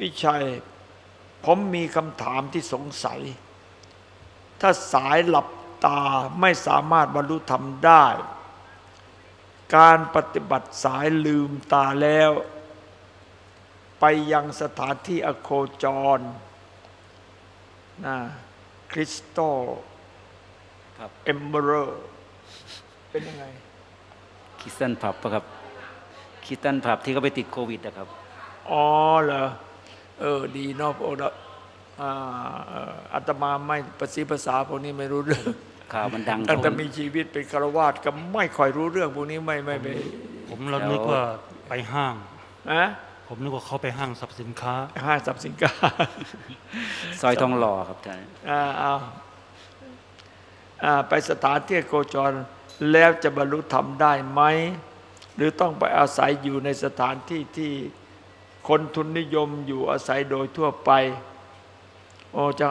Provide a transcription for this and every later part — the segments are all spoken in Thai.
วิชัย ผมมีคำถามที่สงสัย ถ้าสายหลับตาไม่สามารถบรรลุธรรมได้ การปฏิบัติสายลืมตาแล้ว ไปยังสถานที่อโคจรนะคริสโตครับเอมเบอร์เป็นยังไงคริสตันผับปะครับคริสตันผับที่เขาไปติดโควิดนะครับ อ๋อเหรอ เออดีเนาะพวกเราอ่าเอ่ออาตมาไม่ภาษีภาษาพวกนี้ไม่รู้เรื่องข่าวมันดังตั้งแต่โดนมีชีวิตเป็นคารวาสก็ไม่ค่อยรู้เรื่องพวกนี้ไม่ไม่ไม่ผมเรานึกว่าไปห้างอะผมนึกว่าเขาไปห้างสรรพสินค้า ห้างสรรพสินค้า ซอยทองหล่อครับท่านอ่าเอาอ่าไปสถานที่โคจรแล้วจะบรรลุธรรมได้ไหม หรือต้องไปอาศัยอยู่ในสถานที่ที่ คนทุนนิยมอยู่อาศัยโดยทั่วไปโอจะ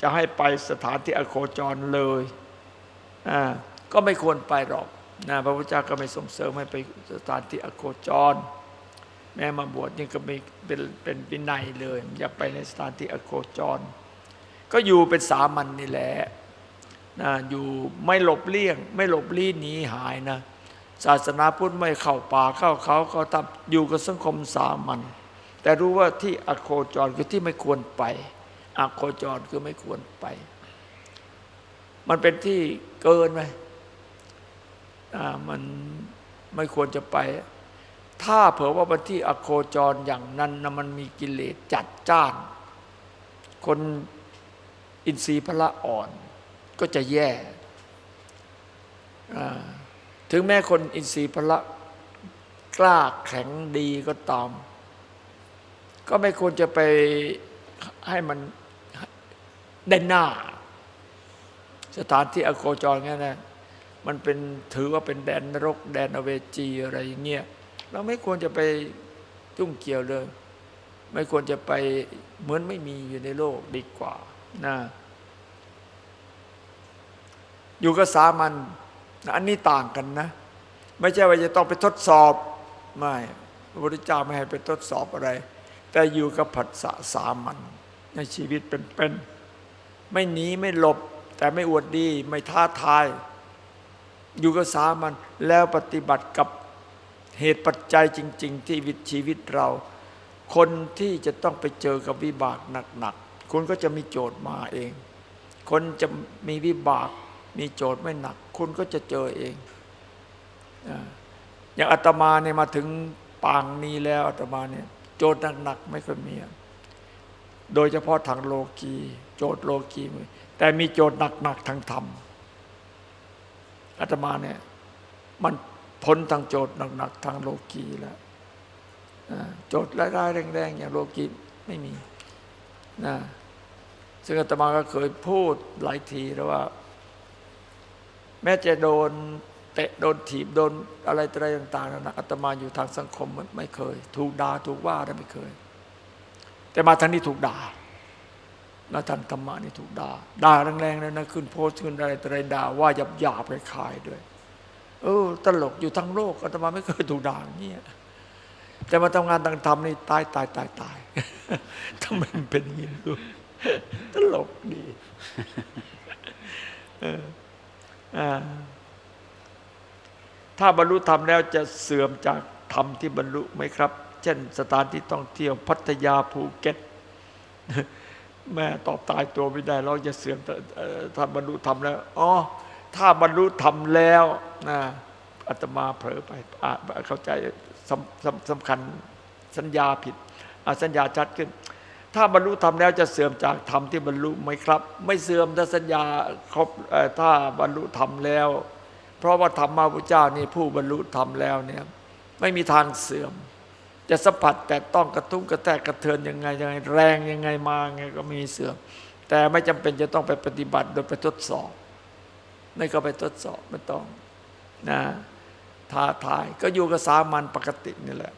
จะให้ไปสถานที่อโคจรเลยอ่าก็ไม่ควรไปหรอกนะพระพุทธเจ้าก็ไม่ส่งเสริมให้ไปสถานที่อโคจร แม้มาบวชนี่ก็ไม่เป็นเป็นวินัยเลย อย่าไปในสถานที่อโคจร ก็อยู่เป็นสามัญนนี่แหละนะอยู่ไม่หลบเลี่ยง ไม่หลบลี้หนีหายนะ ศาสนาพุทธไม่เข้าป่าเข้าเขาเขาทำอยู่กับสังคมสามัญแต่รู้ว่าที่อโคจรคือที่ไม่ควรไปอโคจรคือไม่ควรไป มันเป็นที่เกินไหมมันไม่ควรจะไป ถ้าเผื่อว่ามันที่อโคจรอย่างนั้นนะมันมีกิเลสจัดจ้าน คนอินทรีย์พละอ่อนก็จะแย่อ่า ถึงแม้คนอินทรีย์พละกล้าแข็งดีก็ตาม ก็ไม่ควรจะไปให้มันได้หน้า สถานที่อโคจรงั้นนะมันเป็นถือว่าเป็นแดนนรก แดนอเวจีอะไรอย่างเงี้ยเราไม่ควรจะไปยุ่งเกี่ยวเลย ไม่ควรจะไปเหมือนไม่มีอยู่ในโลกดีกว่านะอยู่กับสามัญน อันนี้ต่างกันนะ ไม่ใช่ว่าจะต้องไปทดสอบไม่พระพุทธเจ้าไม่ให้ไปทดสอบอะไร แต่อยู่กับผัสสะสามัญในชีวิตเป็นๆไม่หนีไม่หลบ แต่ไม่อวดดี ไม่ท้าทาย อยู่กับสามัญแล้วปฏิบัติกับเหตุปัจจัยจริง ๆ ที่วิตชีวิตเรา คนที่จะต้องไปเจอกับวิบากหนักๆคุณก็จะมีโจทย์มาเอง คนจะมีวิบาก มีโจทย์ไม่หนัก คุณก็จะเจอเองอย่างอาตมาเนี่ยมาถึงปางนี้แล้วอาตมาเนี่ย โจทย์หนักๆไม่ค่อยมีโดยเฉพาะทางโลกีโจทย์โลกีมีแต่มีโจทย์หนักๆทางธรรมอาตมาเนี่ยมันพ้นทางโจทย์หนักๆทางโลกีแล้วโจทย์ร้ายๆแรงๆอย่างโลกีไม่มีนะซึ่งอาตมาก็เคยพูดหลายทีแล้วว่า แม้จะโดนเตะโดนถีบโดนอะไรอะไรต่างๆนะอาตมาอยู่ทางสังคมไม่เคย ถูกด่าถูกว่าได้ไม่เคย แต่มาทางนี้ถูกด่ามาทางธรรมะนี่ถูกด่าด่าแรงๆเลยนะขึ้นโพสต์ขึ้นอะไรอะไรด่าว่าหยาบหยาบๆคลายๆด้วย เออ ตลกอยู่ทั้งโลกอาตมาไม่เคยถูกด่าอย่างนี้ยแต่มาทำงานทางธรรมนี่ตายตายตายตายทำไมมันเป็นอย่างนี้ด้วตลกดีเออ ถ้าบรรลุธรรมแล้วจะเสื่อมจากธรรมที่บรรลุไหมครับ เช่น สถานที่ท่องเที่ยวพัทยาภูเก็ตแม่ตอบตายตัวไม่ได้ เราจะเสื่อมเอ่ถ้าบรรลุธรรมแล้วอ๋อถ้าบรรลุธรรมแล้วนะอาตมาเผลอไปอะเข้าใจสำสำสำคัญสัญญาผิดอะสัญญาชัดขึ้น ถ้าบรรลุธรรมแล้วจะเสื่อมจากธรรมที่บรรลุไหมครับ ไม่เสื่อมถ้าสัญญาครบถ้าบรรลุธรรมแล้ว เพราะว่าธรรมมาพุทธเจ้านี่ผู้บรรลุธรรมแล้วเนี่ยไม่มีทางเสื่อม จะสัมผัสแต่ต้องกระทุ้งกระแทกกระเทือนยังไงยังไงแรงยังไงมาไงก็มีเสื่อม แต่ไม่จำเป็นจะต้องไปปฏิบัติโดยไปทดสอบ ไม่ก็ไปทดสอบไม่ต้องนะท้าทายก็อยู่กับสามัญปกตินี่แหละ